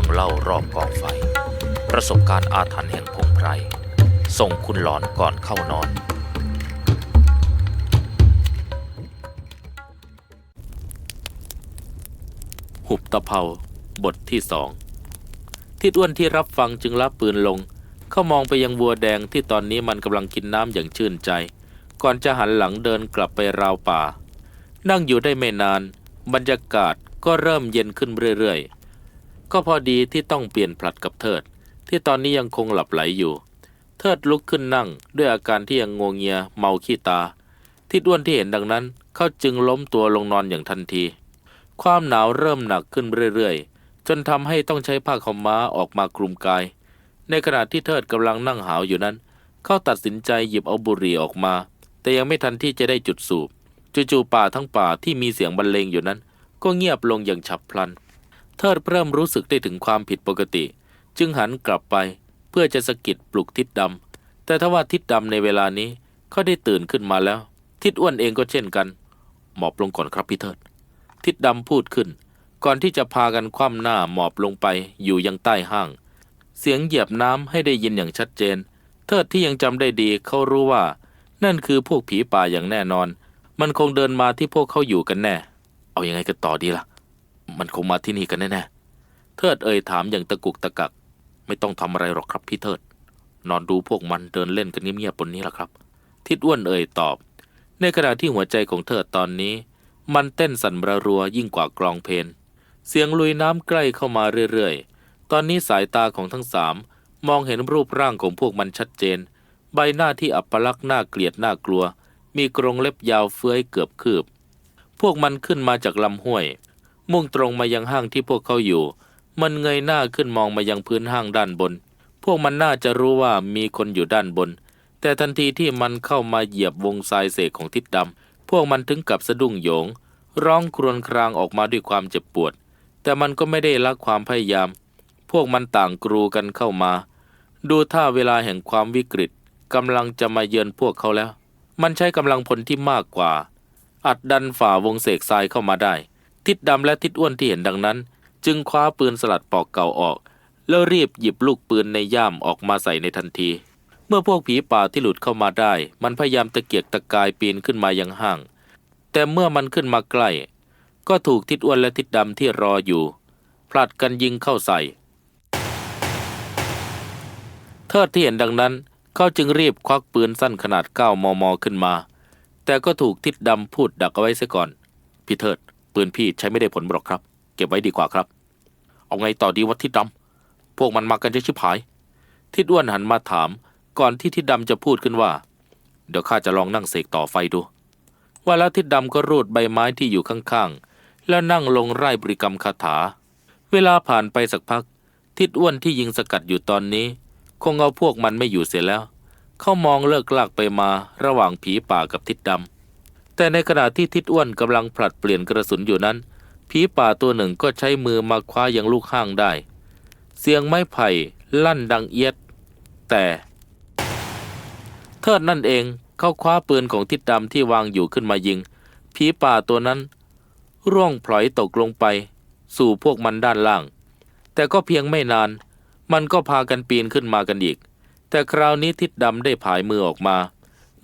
รื่องเล่ารอบกองไฟ ประสบการณ์อาถรรพ์แห่งพงไพร ส่งคุณหลอนก่อนเข้านอน หุบตะเภาบทที่สองทิดอ้วนที่รับฟังจึงรับปืนลง เข้ามองไปยังวัวแดงที่ตอนนี้มันกำลังกินน้ำอย่างชื่นใจ ก่อนจะหันหลังเดินกลับไปราวป่า นั่งอยู่ได้ไม่นาน บรรยากาศก็เริ่มเย็นขึ้นเรื่อยๆ ก็พอดีที่ต้องเปลี่ยนผลัดกับเทิด ที่ตอนนี้ยังคงหลับไหลอยู่ เทิดลุกขึ้นนั่งด้วยอาการที่ยังงวงเงียเมาขี้ตาทิดอ้วนที่เห็นดังนั้น เขาจึงล้มตัวลงนอนอย่างทันที ความหนาวเริ่มหนักขึ้นเรื่อยๆ จนทำให้ต้องใช้ผ้าขาวม้าออกมากลุมกาย ในขณะที่เทิดกำลังนั่งหาวอยู่นั้น เขาตัดสินใจหยิบเอาบุหรี่ออกมา แต่ยังไม่ทันที่จะได้จุดสูบจู่ๆป่าทั้งป่าที่มีเสียงบรรเลงอยู่นั้น ก็เงียบลงอย่างฉับพลัน เทิดเริ่มรู้สึกได้ถึงความผิดปกติ จึงหันกลับไปเพื่อจะสะกิดปลุกทิดดำ แต่ทว่าทิดดำในเวลานี้เขาได้ตื่นขึ้นมาแล้ว ทิดอ้วนเองก็เช่นกัน หมอบลงก่อนครับพี่เทิด ทิดดำพูดขึ้น ก่อนที่จะพากันคว่ำหน้าหมอบลงไปอยู่ยังใต้ห้าง เสียงเหยียบน้ำให้ได้ยินอย่างชัดเจน เทิดที่ยังจำได้ดีเขารู้ว่า นั่นคือพวกผีป่าอย่างแน่นอน มันคงเดินมาที่พวกเขาอยู่กันแน่ เอาอยัางไงกันต่อดีล่ะ มันคงมาที่นี่กันแน่ๆ เทิดเอ่ยถามอย่างตะกุกตะกัก ไม่ต้องทำอะไรหรอกครับพี่เทิด นอนดูพวกมันเดินเล่นกันเงียบๆบนนี้แหละครับ ทิดอ้วนเอ่ยตอบ ในขณะที่หัวใจของเทิดตอนนี้ มันเต้นสั่นระรัวยิ่งกว่ากลองเพลงเสียงลุยน้ำใกล้เข้ามาเรื่อยๆ ตอนนี้สายตาของทั้งสามมองเห็นรูปร่างของพวกมันชัดเจน ใบหน้าที่อัปลักษณ์น่าเกลียดน่ากลัว มีกรงเล็บยาวเฟื้อยเกือบคืบ พวกมันขึ้นมาจากลำห้วย มุ่งตรงมายังห้างที่พวกเขาอยู่ มันเงยหน้าขึ้นมองมายังพื้นห้างด้านบน พวกมันน่าจะรู้ว่ามีคนอยู่ด้านบน แต่ทันทีที่มันเข้ามาเหยียบวงทรายเสกของทิดดำพวกมันถึงกับสะดุ้งโหยง ร้องครวญครางออกมาด้วยความเจ็บปวด แต่มันก็ไม่ได้ละความพยายาม พวกมันต่างกรูกันเข้ามา ดูท่าเวลาแห่งความวิกฤตกำลังจะมาเยือนพวกเขาแล้ว มันใช้กำลังพลที่มากกว่า อัดดันฝ่าวงเสกทรายเข้ามาได้ ทิดดำและทิดอ้วนที่เห็นดังนั้น จึงคว้าปืนสลัดปอกเก่าออก แล้วรีบหยิบลูกปืนในย่ามออกมาใส่ในทันที เมื่อพวกผีป่าที่หลุดเข้ามาได้ มันพยายามตะเกียกตะกายปีนขึ้นมายังห้าง แต่เมื่อมันขึ้นมาใกล้ ก็ถูกทิดอ้วนและทิดดำที่รออยู่ผลัดกันยิงเข้าใส่ เทิดที่เห็นดังนั้นเขาจึงรีบควักปืนสั้นขนาด9มม ขึ้นมา แต่ก็ถูกทิดดำพูดดักเอาไว้ซะก่อน พี่เทิด ปืนพี่ใช้ไม่ได้ผลหรอกครับ เก็บไว้ดีกว่าครับ เอาไงต่อดีวะทิดดำพวกมันมากันจะชิบหาย ทิดอ้วนหันมาถาม ก่อนที่ทิดดำจะพูดขึ้นว่า เดี๋ยวข้าจะลองนั่งเสกต่อไฟดู ว่าแล้วทิดดำก็รูดใบไม้ที่อยู่ข้างๆ แล้วนั่งลงไร่บริกรรมคาถา เวลาผ่านไปสักพัก ทิดอ้วนที่ยิงสกัดอยู่ตอนนี้ คงเอาพวกมันไม่อยู่เสียแล้ว เขามองเลิกลากไปมาระหว่างผีป่ากับทิดดำ แต่ในขณะที่ทิดอ้วนกำลังผลัดเปลี่ยนกระสุนอยู่นั้น ผีป่าตัวหนึ่งก็ใช้มือมาคว้ายังลูกห้างได้ เสียงไม้ไผ่ลั่นดังเอียด แต่ เทิดนั่นเองเขาคว้าปืนของทิดดำที่วางอยู่ขึ้นมายิง ผีป่าตัวนั้น ร่วงพลอยตกลงไป สู่พวกมันด้านล่าง แต่ก็เพียงไม่นาน มันก็พากันปีนขึ้นมากันอีก แต่คราวนี้ทิดดำได้ผายมือออกมา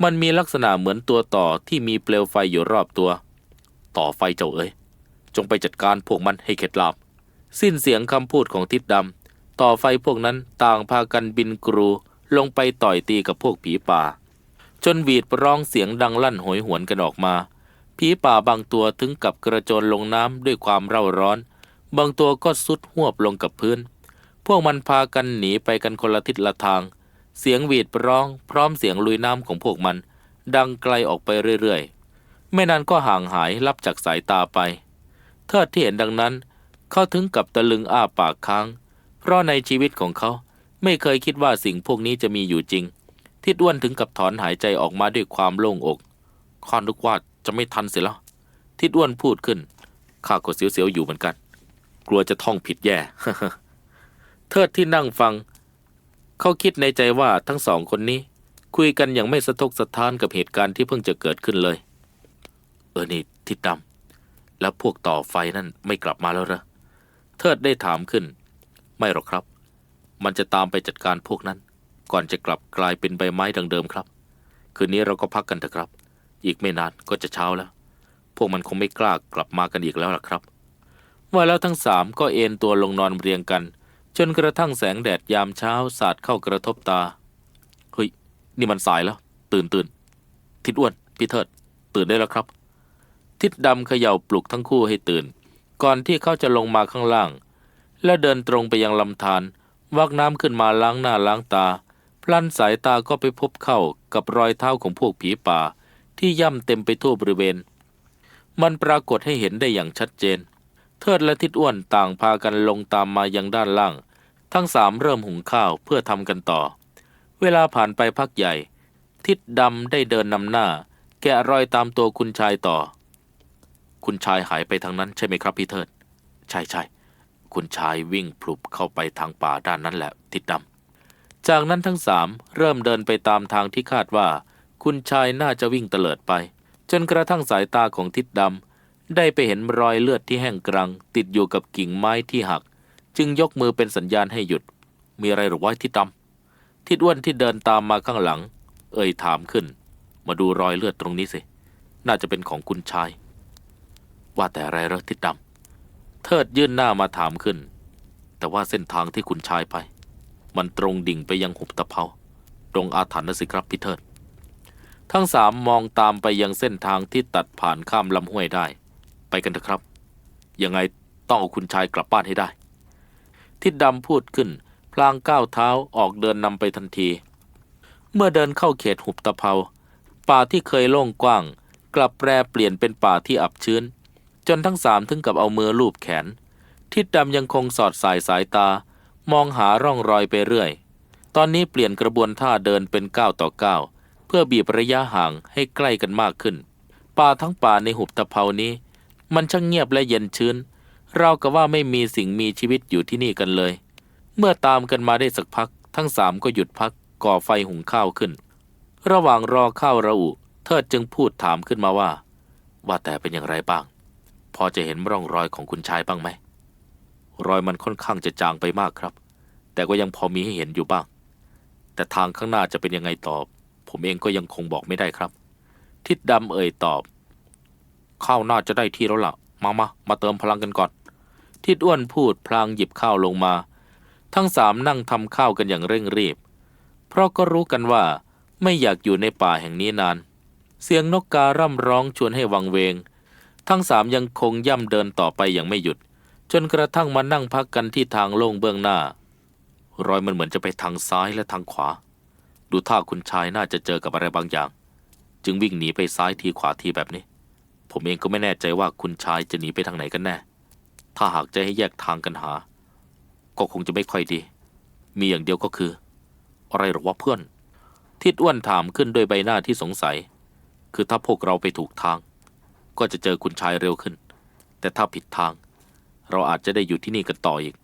มันมีลักษณะเหมือนตัวต่อที่มีเปลวไฟอยู่รอบตัว ต่อไฟเจ้าเอ๋ยจงไปจัดการพวกมันให้เข็ดหลาบ สิ้นเสียงคำพูดของทิดดำ ต่อไฟพวกนั้นต่างพากันบินกรูลงไปต่อยตีกับพวกผีป่า จนหวีดร้องเสียงดังลั่นโหยหวนกันออกมา ผีป่าบางตัวถึงกับกระโจนลงน้ำด้วยความเร่าร้อน บางตัวก็สุดหวบลงกับพื้น พวกมันพากันหนีไปกันคนละทิศละทาง เสียงหวีดร้องพร้อมเสียงลุยน้ำของพวกมัน ดังไกลออกไปเรื่อยๆ ไม่นานก็ห่างหายลับจากสายตาไป เทิดที่เห็นดังนั้น เขาถึงกับตะลึงอ้าปากค้าง เพราะในชีวิตของเขาไม่เคยคิดว่าสิ่งพวกนี้จะมีอยู่จริง ทิดอ้วนถึงกับถอนหายใจออกมาด้วยความโล่งอกข้านึกว่าจะไม่ทันเสียแล้วทิดอ้วนพูดขึ้นข้าก็เสียวๆอยู่เหมือนกัน กลัวจะท่องผิดแย่ เทิดที่นั่งฟัง เขาคิดในใจว่าทั้งสองคนนี้ คุยกันอย่างไม่สะทกสะท้านกับเหตุการณ์ที่เพิ่งจะเกิดขึ้นเลย เออนี่ทิดดำแล้วพวกต่อไฟนั่นไม่กลับมาแล้วหรอเทิดได้ถามขึ้น ไม่หรอกครับ มันจะตามไปจัดการพวกนั้น ก่อนจะกลับกลายเป็นใบไม้ดังเดิมครับ คืนนี้เราก็พักกันเถอะครับ อีกไม่นานก็จะเช้าแล้ว พวกมันคงไม่กล้ากลับมากันอีกแล้วล่ะครับว่าแล้วทั้งสามก็เอนตัวลงนอนเรียงกัน จนกระทั่งแสงแดดยามเช้าสาดเข้ากระทบตา เฮ้ย นี่มันสายแล้ว ตื่นตื่นทิดอ้วน พี่เทิด ตื่นได้แล้วครับ ทิดดำเขย่าปลุกทั้งคู่ให้ตื่น ก่อนที่เขาจะลงมาข้างล่าง และเดินตรงไปยังลำธารวักน้ำขึ้นมาล้างหน้าล้างตา พลันสายตาก็ไปพบเข้ากับรอยเท้าของพวกผีป่า ที่ย่ำเต็มไปทั่วบริเวณ มันปรากฏให้เห็นได้อย่างชัดเจน เทิดและทิดอ้วนต่างพากันลงตามมายังด้านล่าง ทั้งสามเริ่มหุงข้าวเพื่อทำกันต่อ เวลาผ่านไปพักใหญ่ ทิดดำได้เดินนำหน้า แกะรอยตามตัวคุณชายต่อ คุณชายหายไปทางนั้นใช่ไหมครับพี่เทิด ใช่ใช่คุณชายวิ่งพลุบเข้าไปทางป่าด้านนั้นแหละ ทิดดำ จากนั้นทั้งสามเริ่มเดินไปตามทางที่คาดว่า คุณชายน่าจะวิ่งเตลิดไป จนกระทั่งสายตาของทิดดำ ได้ไปเห็นรอยเลือดที่แห้งกรัง ติดอยู่กับกิ่งไม้ที่หัก จึงยกมือเป็นสัญญาณให้หยุด มีอะไรหรือว่าทิดดำทิดอ้วนที่เดินตามมาข้างหลัง เอ่ยถามขึ้น มาดูรอยเลือดตรงนี้สิน่าจะเป็นของคุณชาย ว่าแต่อะไรเหรอทิดดำเทิดยื่นหน้ามาถามขึ้น แต่ว่าเส้นทางที่คุณชายไป มันตรงดิ่งไปยังหุบตะเภาตรงอาถรรพ์นะสิครับพี่เทิด ทั้งสามมองตามไปยังเส้นทางที่ตัดผ่านข้ามลำห้วยได้ กันเถอะครับ ยังไงต้องเอาคุณชายกลับบ้านให้ได้ ทิดดำพูดขึ้น พลางก้าวเท้าออกเดินนำไปทันที เมื่อเดินเข้าเขตหุบตะเภาป่าที่เคยโล่งกว้าง กลับแปรเปลี่ยนเป็นป่าที่อับชื้น จนทั้งสามถึงกับเอามือลูบแขน ทิดดำยังคงสอดสายสายตา มองหาร่องรอยไปเรื่อย ตอนนี้เปลี่ยนกระบวนท่าเดินเป็นก้าวต่อก้าวเพื่อบีบระยะห่างให้ใกล้กันมากขึ้น ป่าทั้งป่าในหุบตะเภานี้ มันช่างเงียบและเย็นชื้น เรากับว่าไม่มีสิ่งมีชีวิตอยู่ที่นี่กันเลย เมื่อตามกันมาได้สักพัก ทั้งสามก็หยุดพักก่อไฟหุงข้าวขึ้น ระหว่างรอข้าวระอุ เทิดจึงพูดถามขึ้นมาว่า ว่าแต่เป็นอย่างไรบ้าง พอจะเห็นร่องรอยของคุณชายบ้างไหม รอยมันค่อนข้างจะจางไปมากครับ แต่ก็ยังพอมีให้เห็นอยู่บ้าง แต่ทางข้างหน้าจะเป็นยังไงต่อ ผมเองก็ยังคงบอกไม่ได้ครับ ทิดดำเอ่ยตอบ ข้าวน่าจะได้ที่แล้วล่ะ มามามาเติมพลังกันก่อน ทิดอ้วนพูดพลางหยิบข้าวลงมา ทั้งสามนั่งทำข้าวกันอย่างเร่งรีบ เพราะก็รู้กันว่าไม่อยากอยู่ในป่าแห่งนี้นาน เสียงนกการ่ำร้องชวนให้วังเวง ทั้งสามยังคงย่ำเดินต่อไปอย่างไม่หยุด จนกระทั่งมานั่งพักกันที่ทางโล่งเบื้องหน้า รอยมันเหมือนจะไปทางซ้ายและทางขวา ดูท่าคุณชายน่าจะเจอกับอะไรบางอย่าง จึงวิ่งหนีไปซ้ายทีขวาทีแบบนี้ ผมเองก็ไม่แน่ใจว่าคุณชายจะหนีไปทางไหนกันแน่ ถ้าหากจะให้แยกทางกันหา ก็คงจะไม่ค่อยดี มีอย่างเดียวก็คือ อะไรหรอว่าเพื่อน ทิดอ้วนถามขึ้นด้วยใบหน้าที่สงสัย คือถ้าพวกเราไปถูกทาง ก็จะเจอคุณชายเร็วขึ้น แต่ถ้าผิดทาง เราอาจจะได้อยู่ที่นี่กันต่ออีก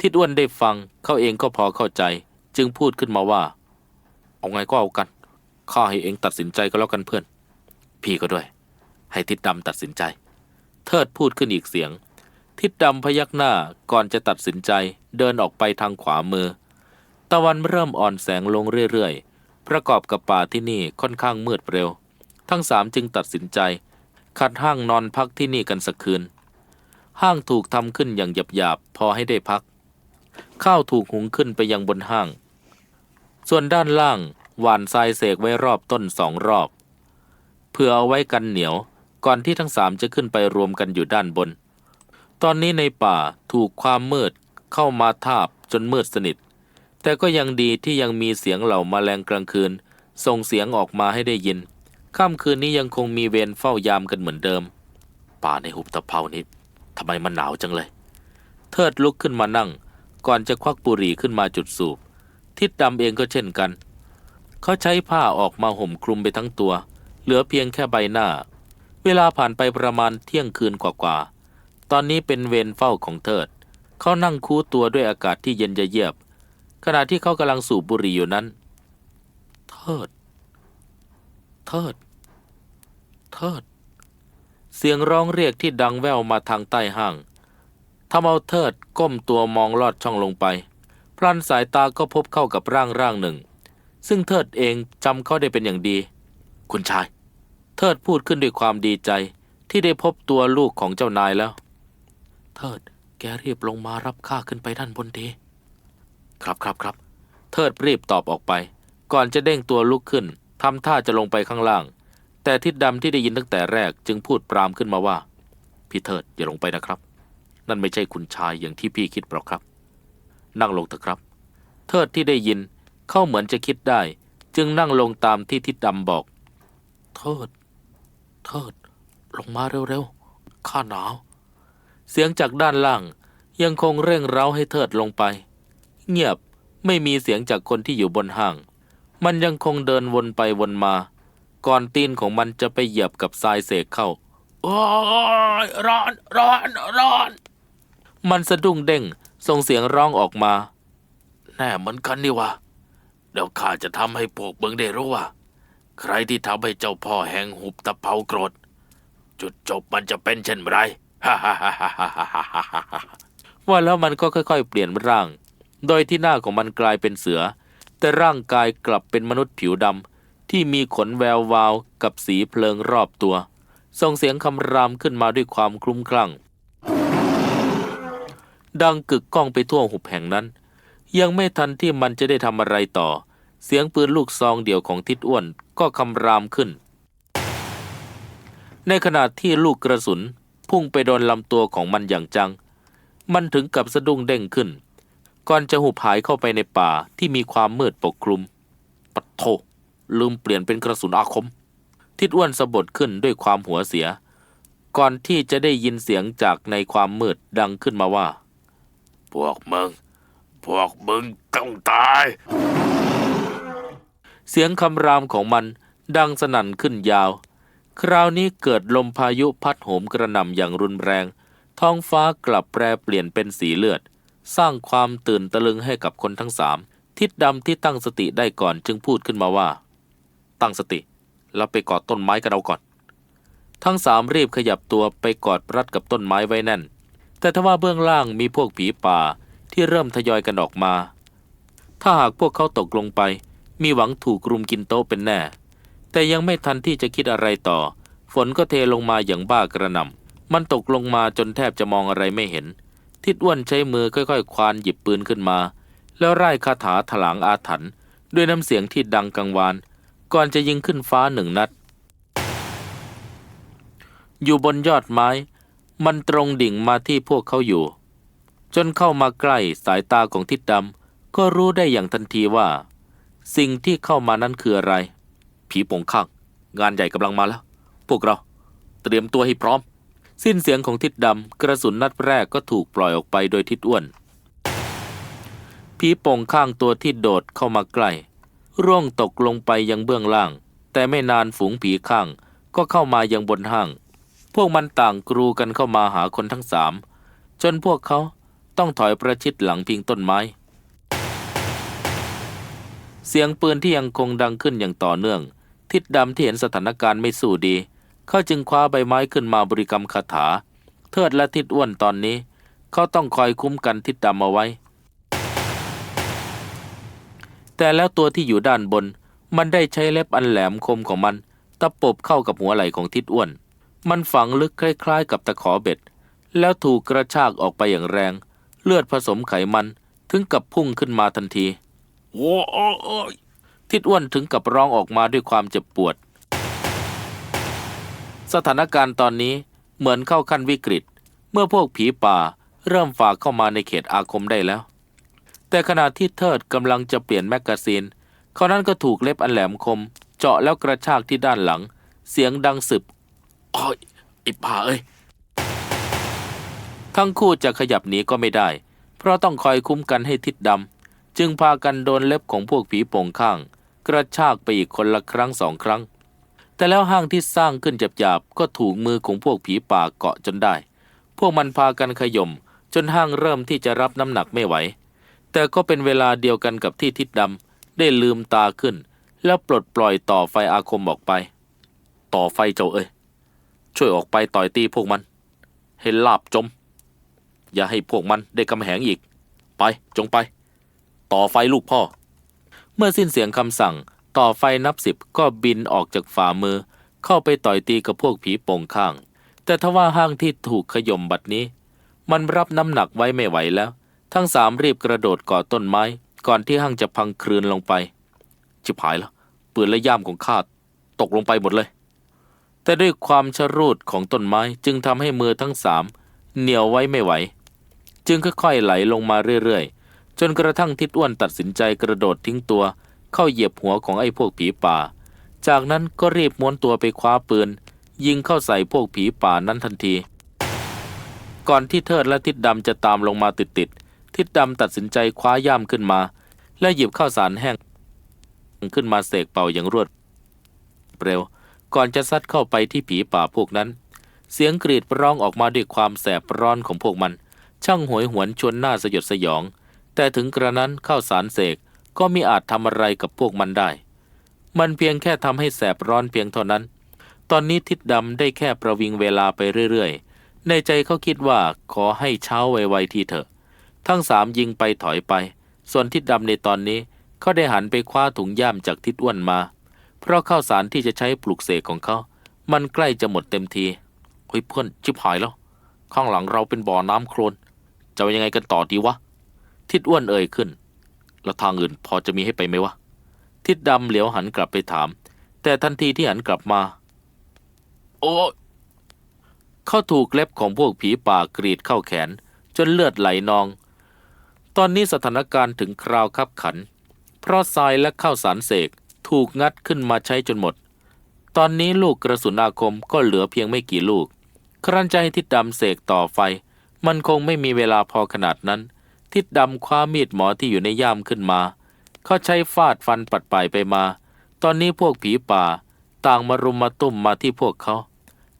ทิดอ้วนได้ฟังเขาเองก็พอเข้าใจ จึงพูดขึ้นมาว่า เอาไงก็เอากัน ข้าให้เองตัดสินใจก็แล้วกันเพื่อน พี่ก็ด้วย ให้ทิดดำตัดสินใจ เทิดพูดขึ้นอีกเสียง ทิดดำพยักหน้าก่อนจะตัดสินใจเดินออกไปทางขวามือ ตะวันเริ่มอ่อนแสงลงเรื่อยๆ ประกอบกับป่าที่นี่ค่อนข้างมืดเร็ว ทั้งสามจึงตัดสินใจขัดห้างนอนพักที่นี่กันสักคืน ห้างถูกทำขึ้นอย่างหยาบๆพอให้ได้พัก ข้าวถูกหุงขึ้นไปยังบนห้าง ส่วนด้านล่างหวานทรายเสกไว้รอบต้นสองรอบเพื่อเอาไว้กันเหนียว ก่อนที่ทั้งสามจะขึ้นไปรวมกันอยู่ด้านบน ตอนนี้ในป่าถูกความมืดเข้ามาทาบจนมืดสนิท แต่ก็ยังดีที่ยังมีเสียงเหล่ามาแมลงกลางคืน ส่งเสียงออกมาให้ได้ยิน ค่ำคืนนี้ยังคงมีเวรเฝ้ายามกันเหมือนเดิม ป่าในหุบตะเภานี้ทำไมมันหนาวจังเลย เทิดลุกขึ้นมานั่ง ก่อนจะควักบุหรี่ขึ้นมาจุดสูบ ทิดดำเองก็เช่นกัน เขาใช้ผ้าออกมาห่มคลุมไปทั้งตัว เหลือเพียงแค่ใบหน้า เวลาผ่านไปประมาณเที่ยงคืนกว่าๆ ตอนนี้เป็นเวรเฝ้าของเทิด เขานั่งคูตัวด้วยอากาศที่เย็นเยียบ ขณะที่เขากำลังสูบบุหรี่อยู่นั้น เทิด เทิด เทิด เสียงร้องเรียกที่ดังแว่วมาทางใต้ห้างทำเอาเทิดก้มตัวมองลอดช่องลงไป พลันสายตาก็พบเข้ากับร่างร่างหนึ่ง ซึ่งเทิดเองจำเขาได้เป็นอย่างดี คุณชาย เทิดพูดขึ้นด้วยความดีใจที่ได้พบตัวลูกของเจ้านายแล้ว เทิด แกรีบลงมารับข้าขึ้นไปด้านบนทีครับครับครับ เทิดรีบตอบออกไป ก่อนจะเด้งตัวลุกขึ้นทำท่าจะลงไปข้างล่าง แต่ทิดดำที่ได้ยินตั้งแต่แรกจึงพูดปรามขึ้นมาว่า พี่เทิดอย่าลงไปนะครับ นั่นไม่ใช่คุณชายอย่างที่พี่คิดหรอกครับ นั่งลงเถอะครับ เทิดที่ได้ยินเข้าเหมือนจะคิดได้ จึงนั่งลงตามที่ทิดดำบอก เทิด เทิด ลงมาเร็วๆ ข้าหนาว เสียงจากด้านล่างยังคงเร่งเร้าให้เทิดลงไป เงียบไม่มีเสียงจากคนที่อยู่บนห้าง มันยังคงเดินวนไปวนมา ก่อนตีนของมันจะไปเหยียบกับทรายเสกเข้า โอ้ยร้อนร้อนร้อน มันสะดุ้งเด้งส่งเสียงร้องออกมา แน่เหมือนกันนี่วะเดี๋ยวข้าจะทำให้พวกเบิงได้รู้ว่า ใครที่ทำให้เจ้าพ่อแห่งหุบตะเภาโกรธ จุดจบมันจะเป็นเช่นไร ว่าแล้วมันก็ค่อยๆ เปลี่ยนร่าง โดยที่หน้าของมันกลายเป็นเสือ แต่ร่างกายกลับเป็นมนุษย์ผิวดำที่มีขนแวววาวกับสีเพลิงรอบตัว ส่งเสียงคำรามขึ้นมาด้วยความคลุ้มคลั่ง ดังกึกก้องไปทั่วหุบแห่งนั้น ยังไม่ทันที่มันจะได้ทำอะไรต่อ เสียงปืนลูกซองเดี่ยวของทิดอ้วนก็คำรามขึ้น ในขณะที่ลูกกระสุนพุ่งไปโดนลำตัวของมันอย่างจัง มันถึงกับสะดุ้งเด้งขึ้น ก่อนจะหุบหายเข้าไปในป่าที่มีความมืดปกคลุมปัดโทลืมเปลี่ยนเป็นกระสุนอาคม ทิดอ้วนสะบดขึ้นด้วยความหัวเสีย ก่อนที่จะได้ยินเสียงจากในความมืดดังขึ้นมาว่า พวกมึง พวกมึงต้องตาย เสียงคำรามของมันดังสนั่นขึ้นยาว คราวนี้เกิดลมพายุพัดโหมกระหน่ำอย่างรุนแรง ท้องฟ้ากลับแปรเปลี่ยนเป็นสีเลือด สร้างความตื่นตะลึงให้กับคนทั้งสาม ทิดดำที่ตั้งสติได้ก่อนจึงพูดขึ้นมาว่า ตั้งสติ แล้วไปกอดต้นไม้กันเอาก่อน ทั้งสามรีบขยับตัวไปกอดรัดกับต้นไม้ไว้แน่น แต่ทว่าเบื้องล่างมีพวกผีป่าที่เริ่มทยอยกันออกมา ถ้าหากพวกเขาตกลงไป มีหวังถูกรุมกินโต๊ะเป็นแน่ แต่ยังไม่ทันที่จะคิดอะไรต่อ ฝนก็เทลงมาอย่างบ้ากระหน่ำมันตกลงมาจนแทบจะมองอะไรไม่เห็น ทิดอ้วนใช้มือค่อยๆ ควานหยิบปืนขึ้นมา แล้วไล่คาถาถลางอาถรรพ์ด้วยน้ำเสียงที่ดังกังวาน ก่อนจะยิงขึ้นฟ้าหนึ่งนัด อยู่บนยอดไม้ มันตรงดิ่งมาที่พวกเขาอยู่ จนเข้ามาใกล้สายตาของทิดดำก็รู้ได้อย่างทันทีว่า สิ่งที่เข้ามานั้นคืออะไร ผีโป่งข้าง งานใหญ่กำลังมาแล้ว พวกเรา เตรียมตัวให้พร้อม สิ้นเสียงของทิดดำกระสุนนัดแรกก็ถูกปล่อยออกไปโดยทิดอ้วน ผีโป่งข้างตัวที่โดดเข้ามาใกล้ร่วงตกลงไปยังเบื้องล่าง แต่ไม่นานฝูงผีข้าง ก็เข้ามายังบนห้าง พวกมันต่างกรูกันเข้ามาหาคนทั้งสามจนพวกเขาต้องถอยประชิดหลังพิงต้นไม้ เสียงปืนที่ยังคงดังขึ้นอย่างต่อเนื่อง ทิดดำที่เห็นสถานการณ์ไม่สู้ดี เขาจึงคว้าใบไม้ขึ้นมาบริกรรมคาถา เทิดและทิดอ้วนตอนนี้ เขาต้องคอยคุ้มกันทิดดำเอาไว้ แต่แล้วตัวที่อยู่ด้านบน มันได้ใช้เล็บอันแหลมคมของมัน ตะปบเข้ากับหัวไหล่ของทิดอ้วน มันฝังลึกคล้ายๆ กับตะขอเบ็ด แล้วถูกกระชากออกไปอย่างแรง เลือดผสมไขมันถึงกับพุ่งขึ้นมาทันที โอ้ยทิดอ้วนถึงกับร้องออกมาด้วยความเจ็บปวด สถานการณ์ตอนนี้เหมือนเข้าขั้นวิกฤต เมื่อพวกผีป่าเริ่มฝากเข้ามาในเขตอาคมได้แล้ว แต่ขณะที่เทิดกำลังจะเปลี่ยนแมกกาซีน เขานั้นก็ถูกเล็บอันแหลมคม เจาะแล้วกระชากที่ด้านหลัง เสียงดังสึบโอ้ยไอ้ป่าเอ้ยทั้งคู่จะขยับหนีก็ไม่ได้ เพราะต้องคอยคุ้มกันให้ทิดดำ จึงพากันโดนเล็บของพวกผีโป่งข้าง กระชากไปอีกคนละครั้งสองครั้ง แต่แล้วห้างที่สร้างขึ้นหยาบๆก็ถูกมือของพวกผีป่าเกาะจนได้ พวกมันพากันขย่มจนห้างเริ่มที่จะรับน้ำหนักไม่ไหว แต่ก็เป็นเวลาเดียวกันกับที่ทิดดำได้ลืมตาขึ้น แล้วปลดปล่อยต่อไฟอาคมออกไป ต่อไฟเจ้าเอ้ยช่วยออกไปต่อยตีพวกมัน เห็นลาบจม อย่าให้พวกมันได้กำแหงอีก ไปจงไป ต่อไฟลูกพ่อ เมื่อสิ้นเสียงคำสั่ง ต่อไฟนับสิบก็บินออกจากฝ่ามือ เข้าไปต่อยตีกับพวกผีโป่งข้าง แต่ทว่าห้างที่ถูกขย่มบัดนี้ มันรับน้ำหนักไว้ไม่ไหวแล้ว ทั้งสามรีบกระโดดก่อต้นไม้ ก่อนที่ห้างจะพังคลืนลงไปชิบหายแล้วปืนและย่ามของข้าตกลงไปหมดเลย แต่ด้วยความชรูดของต้นไม้จึงทำให้มือทั้งสามเหนียวไว้ไม่ไหว จึงค่อยๆไหลลงมาเรื่อยๆ จนกระทั่งทิดอ้วนตัดสินใจกระโดดทิ้งตัว เข้าเหยียบหัวของไอ้พวกผีป่า จากนั้นก็รีบม้วนตัวไปคว้าปืน ยิงเข้าใส่พวกผีป่านั้นทันที ก่อนที่เทิดและทิดดำจะตามลงมาติดๆทิดดำตัดสินใจคว้าย่ามขึ้นมา และหยิบข้าวสารแห้ง ขึ้นมาเสกเป่าอย่างรวดเร็ว ก่อนจะซัดเข้าไปที่ผีป่าพวกนั้น เสียงกรีดร้องออกมาด้วยความแสบร้อนของพวกมัน ช่างหวยหวนชวนหน้าสยดสยอง แต่ถึงกระนั้นข้าวสารเสกก็มิอาจทำอะไรกับพวกมันได้ มันเพียงแค่ทำให้แสบร้อนเพียงเท่านั้น ตอนนี้ทิดดำได้แค่ประวิงเวลาไปเรื่อยๆ ในใจเขาคิดว่าขอให้เช้าไวๆทีเถอะ ทั้งสามยิงไปถอยไป ส่วนทิดดำในตอนนี้เขาได้หันไปคว้าถุงย่ามจากทิดอ้วนมา เพราะข้าวสารที่จะใช้ปลูกเสกของเขา มันใกล้จะหมดเต็มทีเฮ้ยเพื่อนชิบหายแล้ว ข้างหลังเราเป็นบ่อน้ำโคลนจะยังไงกันต่อดีวะ ทิดอ้วนเอ่ยขึ้น แล้วทางอื่นพอจะมีให้ไปไหมวะ ทิดดำเหลียวหันกลับไปถาม แต่ทันทีที่หันกลับมา โอ้เขาถูกเล็บของพวกผีป่ากรีดเข้าแขน จนเลือดไหลนอง ตอนนี้สถานการณ์ถึงคราวคับขัน เพราะทรายและข้าวสารเสกถูกงัดขึ้นมาใช้จนหมด ตอนนี้ลูกกระสุนอาคมก็เหลือเพียงไม่กี่ลูก ครั้นใจทิดดำเสกต่อไฟ มันคงไม่มีเวลาพอขนาดนั้น ทิดดำคว้ามีดหมอที่อยู่ในย่ามขึ้นมา เขาใช้ฟาดฟันปัดป่ายไปมา ตอนนี้พวกผีป่า ต่างมารุมมาตุ้มมาที่พวกเขา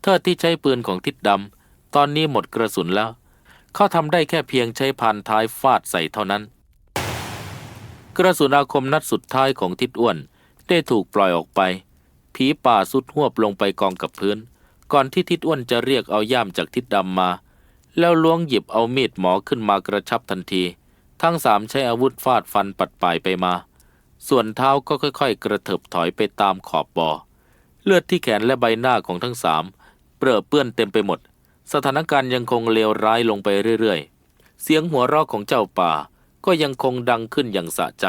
เทิดที่ใช้ปืนของทิดดำ ตอนนี้หมดกระสุนแล้ว เขาทำได้แค่เพียงใช้พันท้ายฟาดใส่เท่านั้น กระสุนอาคมนัดสุดท้ายของทิดอ้วน ได้ถูกปล่อยออกไป ผีป่าสุดหวบลงไปกองกับพื้น ก่อนที่ทิดอ้วนจะเรียกเอาย่ามจากทิดดำมา แล้วล้วงหยิบเอามีดหมอขึ้นมากระชับทันที ทั้งสามใช้อาวุธฟาดฟันปัดป่ายไปมา ส่วนเท้าก็ค่อยๆ กระเถิบถอยไปตามขอบบ่อ เลือดที่แขนและใบหน้าของทั้งสามเปรอะเปื้อนเต็มไปหมด สถานการณ์ยังคงเลวร้ายลงไปเรื่อยๆ เสียงหัวเราะของเจ้าป่าก็ยังคงดังขึ้นอย่างสะใจ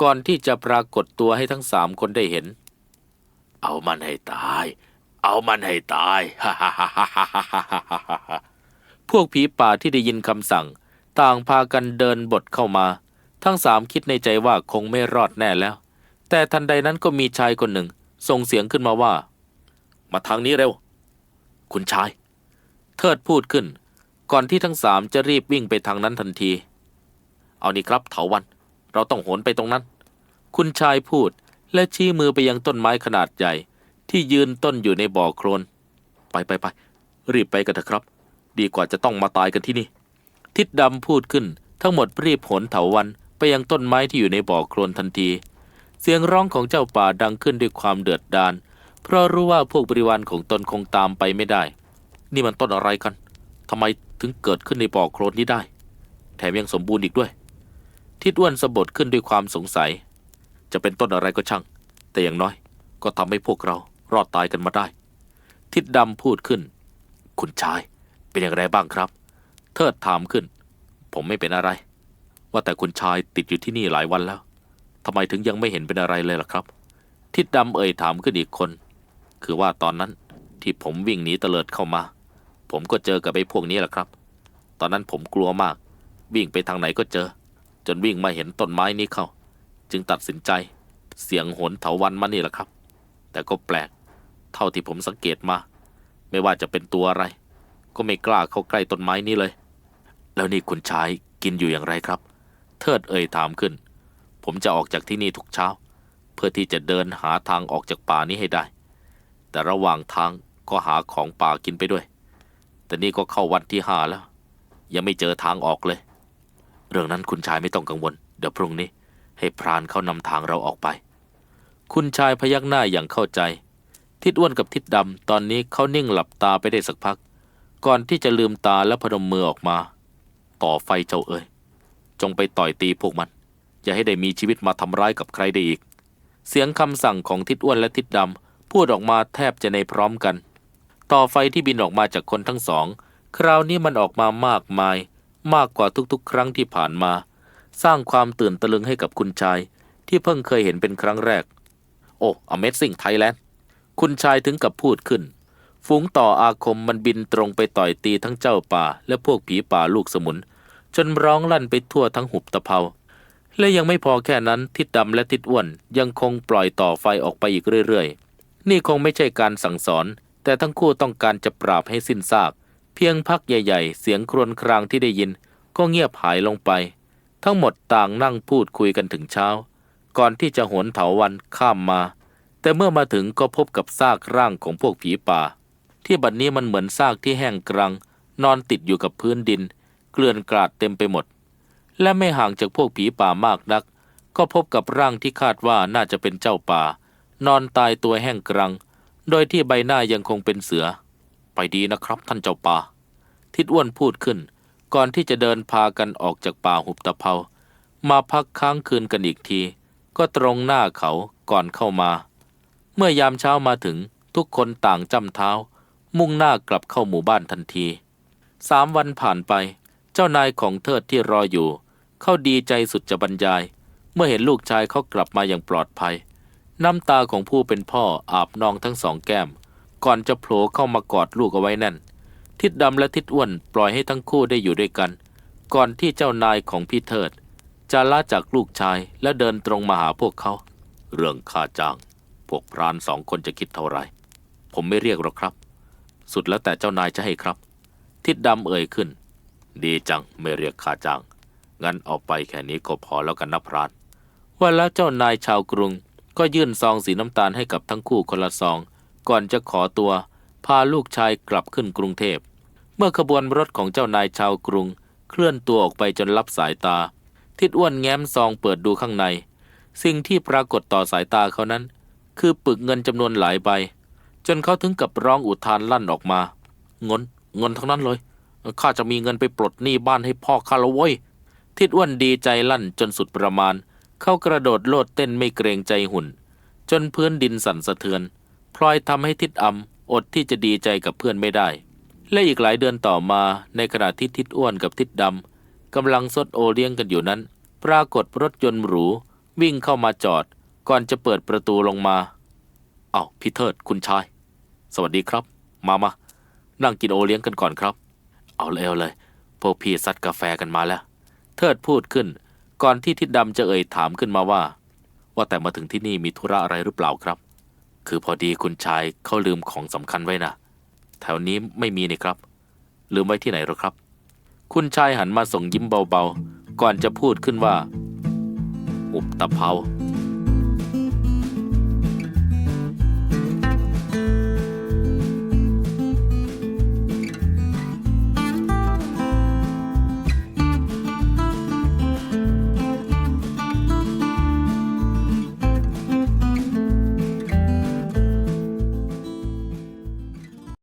ก่อนที่จะปรากฏตัวให้ทั้งสามคนได้เห็น เอามันให้ตาย เอามันให้ตายฮ่าฮ่าฮ่าฮ่าฮ่า พวกผีป่าที่ได้ยินคำสั่ง ต่างพากันเดินบทเข้ามา ทั้งสามคิดในใจว่าคงไม่รอดแน่แล้ว แต่ทันใดนั้นก็มีชายคนหนึ่ง ส่งเสียงขึ้นมาว่า มาทางนี้เร็ว คุณชาย เทิดพูดขึ้น ก่อนที่ทั้งสามจะรีบวิ่งไปทางนั้นทันที เอานี่ครับเถาวัน เราต้องโหนไปตรงนั้น คุณชายพูดและชี้มือไปยังต้นไม้ขนาดใหญ่ ที่ยืนต้นอยู่ในบ่อโคลนไปไปไปรีบไปกันเถอะครับ ดีกว่าจะต้องมาตายกันที่นี่ ทิดดำพูดขึ้น ทั้งหมดรีบโหนเถาวันไปยังต้นไม้ที่อยู่ในบ่อโคลนทันที เสียงร้องของเจ้าป่าดังขึ้นด้วยความเดือดดาลเพราะรู้ว่าพวกบริวารของตนคงตามไปไม่ได้ นี่มันต้นอะไรกันทำไมถึงเกิดขึ้นในบ่อโคลนนี้ได้ แถมยังสมบูรณ์อีกด้วย ทิดอ้วนสะบดขึ้นด้วยความสงสัย จะเป็นต้นอะไรก็ช่าง แต่อย่างน้อยก็ทำให้พวกเรารอดตายกันมาได้ ทิดดำพูดขึ้น คุณชาย เป็นอย่างไรบ้างครับ เทิดถามขึ้น ผมไม่เป็นอะไร ว่าแต่คุณชายติดอยู่ที่นี่หลายวันแล้วทำไมถึงยังไม่เห็นเป็นอะไรเลยล่ะครับ ทิดดำเอ่ยถามขึ้นอีกคน คือว่าตอนนั้นที่ผมวิ่งหนีเตลิดเข้ามา ผมก็เจอกับไอ้พวกนี้แหละครับ ตอนนั้นผมกลัวมาก วิ่งไปทางไหนก็เจอ จนวิ่งมาเห็นต้นไม้นี้เข้า จึงตัดสินใจ เสียงโหนเถาวันมานี่แหละครับ แต่ก็แปลก เท่าที่ผมสังเกตมา ไม่ว่าจะเป็นตัวอะไร ก็ไม่กล้าเข้าใกล้ต้นไม้นี้เลย แล้วนี่คุณชายกินอยู่อย่างไรครับ เทิดเอ่ยถามขึ้น ผมจะออกจากที่นี่ทุกเช้า เพื่อที่จะเดินหาทางออกจากป่านี้ให้ได้ แต่ระหว่างทางก็หาของป่ากินไปด้วย แต่นี่ก็เข้าวันที่ห้าแล้ว ยังไม่เจอทางออกเลย เรื่องนั้นคุณชายไม่ต้องกังวล เดี๋ยวพรุ่งนี้ ให้พรานเขานำทางเราออกไป คุณชายพยักหน้าอย่างเข้าใจ ทิดอ้วนกับทิดดำตอนนี้เขานิ่งหลับตาไปได้สักพัก ก่อนที่จะลืมตาและพนมมือออกมา ต่อไฟเจ้าเอ๋ยจงไปต่อยตีพวกมัน อย่าให้ได้มีชีวิตมาทำร้ายกับใครได้อีก เสียงคำสั่งของทิดอ้วนและทิดดำพูดออกมาแทบจะในพร้อมกัน ต่อไฟที่บินออกมาจากคนทั้งสอง คราวนี้มันออกมามากมาย มากกว่าทุกๆ ครั้งที่ผ่านมา สร้างความตื่นตะลึงให้กับคุณชาย ที่เพิ่งเคยเห็นเป็นครั้งแรก โอ้ Amazing Thailand คุณชายถึงกับพูดขึ้น ฝูงต่ออาคมมันบินตรงไปต่อยตีทั้งเจ้าป่า และพวกผีป่าลูกสมุน จนร้องลั่นไปทั่วทั้งหุบตะเภา และยังไม่พอแค่นั้นทิดดำและทิดอ้วนยังคงปล่อยต่อไฟออกไปอีกเรื่อยๆ นี่คงไม่ใช่การสั่งสอน แต่ทั้งคู่ต้องการจะปราบให้สิ้นซาก เพียงพักใหญ่ๆ เสียงครวญครางที่ได้ยิน ก็เงียบหายลงไป ทั้งหมดต่างนั่งพูดคุยกันถึงเช้า ก่อนที่จะโหนเถาวันข้ามมา แต่เมื่อมาถึงก็พบกับซากร่างของพวกผีป่า ที่บัดนนี้มันเหมือนซากที่แห้งกรัง นอนติดอยู่กับพื้นดิน เกลื่อนกลาดเต็มไปหมด และไม่ห่างจากพวกผีป่ามากนัก ก็พบกับร่างที่คาดว่าน่าจะเป็นเจ้าป่า นอนตายตัวแห้งกรัง โดยที่ใบหน้ายังคงเป็นเสือ ไปดีนะครับท่านเจ้าป่า ทิดอ้วนพูดขึ้น ก่อนที่จะเดินพากันออกจากป่าหุบตะเภามาพักค้างคืนกันอีกที ก็ตรงหน้าเขาก่อนเข้ามา เมื่อยามเช้ามาถึงทุกคนต่างจำเท้า มุ่งหน้ากลับเข้าหมู่บ้านทันทีสามวันผ่านไป เจ้านายของเทิดที่รออยู่ เขาดีใจสุดจะบรรยาย เมื่อเห็นลูกชายเขากลับมาอย่างปลอดภัย น้ำตาของผู้เป็นพ่ออาบนองทั้งสองแก้ม ก่อนจะโผล่เข้ามากอดลูกเอาไว้แน่น ทิดดำและทิดอ้วนปล่อยให้ทั้งคู่ได้อยู่ด้วยกัน ก่อนที่เจ้านายของพี่เทิด จะละจากลูกชายและเดินตรงมาหาพวกเขา เรื่องค่าจ้าง พวกพรานสองคนจะคิดเท่าไหรผมไม่เรียกหรอกครับ สุดแล้วแต่เจ้านายจะให้ครับ ทิดดำเอ่ยขึ้น ดีจังไม่เรียกค่าจ้างงั้นเอาไปแค่นี้ก็พอแล้วกันนะพรานว่าแล้วเจ้านายชาวกรุง ก็ยื่นซองสีน้ำตาลให้กับทั้งคู่คนละซอง ก่อนจะขอตัว พาลูกชายกลับขึ้นกรุงเทพ เมื่อขบวนรถของเจ้านายชาวกรุง เคลื่อนตัวออกไปจนลับสายตา ทิดอ้วนแง้มซองเปิดดูข้างใน สิ่งที่ปรากฏต่อสายตาเขานั้น คือปึกเงินจำนวนหลายใบ จนเขาถึงกับร้องอุทานลั่นออกมา เงินเงินทั้งนั้นเลยข้าจะมีเงินไปปลดหนี้บ้านให้พ่อข้าละเว้ยทิดอ้วนดีใจลั่นจนสุดประมาณ เข้ากระโดดโลดเต้นไม่เกรงใจหุ่น จนพื้นดินสั่นสะเทือน พลอยทำให้ทิดอำอดที่จะดีใจกับเพื่อนไม่ได้ และอีกหลายเดือนต่อมาในขณะที่ทิดอ้วนกับทิดดำกำลังซดโอเลี้ยงกันอยู่นั้น ปรากฏรถยนต์หรูวิ่งเข้ามาจอด ก่อนจะเปิดประตูลงมา เอา้าพี่เทิดคุณชาย สวัสดีครับ มามานั่งกินโอเลี้ยงกันก่อนครับ เอาเลยเอาเลย พวกพี่ซัดกาแฟกันมาแล้ว เทิดพูดขึ้น ก่อนที่ทิดดำจะเอ่ยถามขึ้นมาว่า ว่าแต่มาถึงที่นี่มีธุระอะไรหรือเปล่าครับ คือพอดีคุณชายเขาลืมของสำคัญไว้นะแถวนี้ไม่มีนี่ครับ ลืมไว้ที่ไหนหรอครับ คุณชายหันมาส่งยิ้มเบาๆ ก่อนจะพูดขึ้นว่า อุบตะเภา